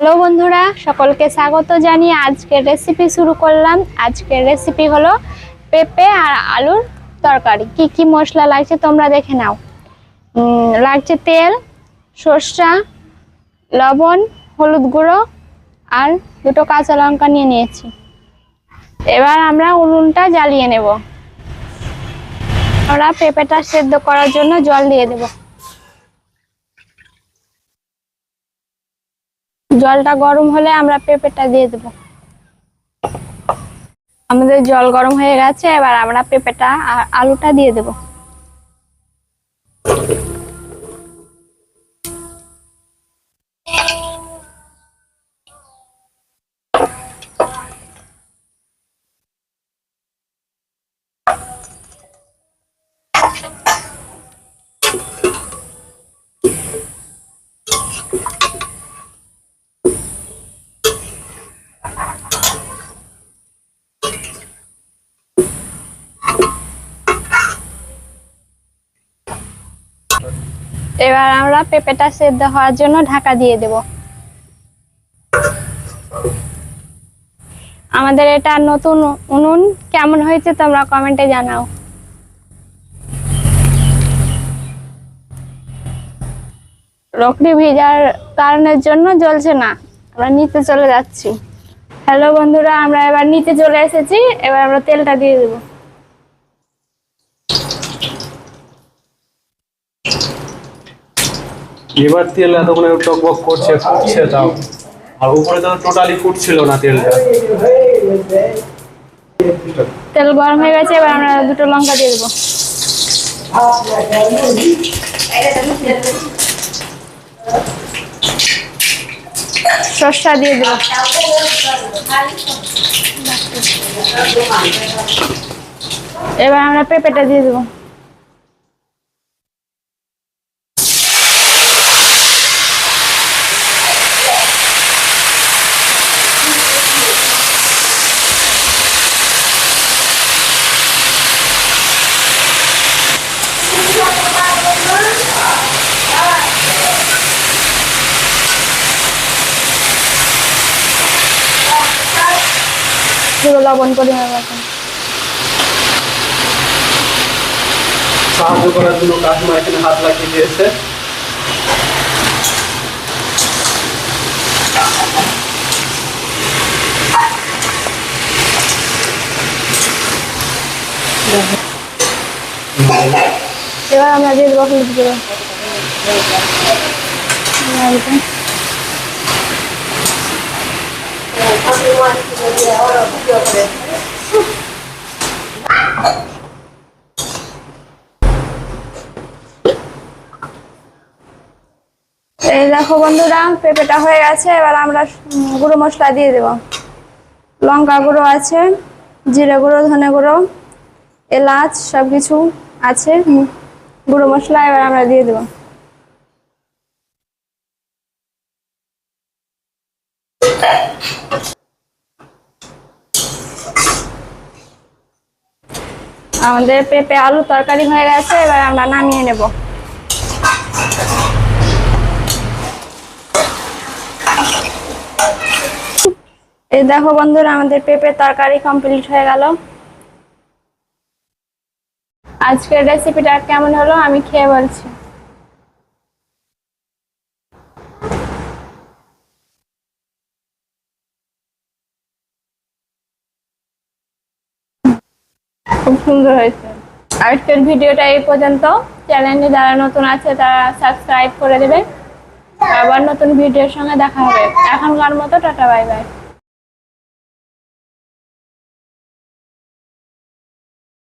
Hello বন্ধুরা, সকলকে স্বাগত জানিয়ে আজকের রেসিপি শুরু করলাম। আজকের রেসিপি হলো পেঁপে আর আলুর তরকারি। কি কি মশলা লাগছে তোমরা দেখে নাও। লাগছে তেল, সর্ষা, লবণ, হলুদ গুঁড়ো আর দুটো কাঁচা লঙ্কা নিয়ে নিয়েছি। এবার আমরা উনুনটা জ্বালিয়ে নেব। আমরা পেঁপেটা সেদ্ধ করার জন্য জল দিয়ে দেবো। জলটা গরম হলে আমরা পেঁপেটা দিয়ে দেব। আমাদের জল গরম হয়ে গেছে, এবার আমরা পেঁপেটা আর আলুটা দিয়ে দেব। এবার আমরা পেঁপেটা সেদ্ধ হওয়ার জন্য ঢাকা দিয়ে দেব। আমাদের এটা নতুন উনুন। কেমন হয়েছে তোমরা কমেন্টে জানাও। রকড়ি ভিজার কারণের জন্য জ্বলছে না। আমরা নিচে চলে যাচ্ছি। হ্যালো বন্ধুরা, আমরা এবার নিচে চলে এসেছি। এবার আমরা তেলটা দিয়ে দেবো। এবার তেল এতক্ষণে টকবক করছে, ফুটছে তাও। আর উপরে তো টোটালি ফুটছিল না তেলটা। তেল গরম হয়ে গেছে, এবার আমরা দুটো লঙ্কা দিয়ে দেবো। সর্ষা দিয়ে দেবো। এবার আমরা পেঁপেটা দিয়ে দেবো। পুরো লবণ পরিমাণ মতন সাহায্য করার জন্য কাকিমা এখানে হাত লাগিয়ে দিয়েছে। এবার আমরা দিয়ে দেবো হলুদ গুঁড়ো এই দেখো বন্ধুরা, পেঁপেটা হয়ে গেছে, এবার আমরা গুঁড়ো মশলা দিয়ে দেব। লঙ্কা গুঁড়ো আছে, জিরে গুঁড়ো, ধনে গুঁড়ো, এলাচ সব কিছু আছে, গুঁড়ো মশলা এবার আমরা দিয়ে দেবো। আমাদের পেঁপে আলু তরকারি হয়ে গেছে, এবার আমরা নামিয়ে নেব। এই দেখো বন্ধুরা, আমাদের পেঁপে তরকারি কমপ্লিট হয়ে গেল। আজকের রেসিপিটা কেমন হলো আমি খেয়ে বলছি। খুব সুন্দর হয়েছে। আজকের ভিডিওটা এই পর্যন্ত। চ্যানেলে যারা নতুন আছে, তারা সাবস্ক্রাইব করে দেবে। আবার নতুন ভিডিওর সঙ্গে দেখা হবে। এখনকার মতো টাটা বাই বাই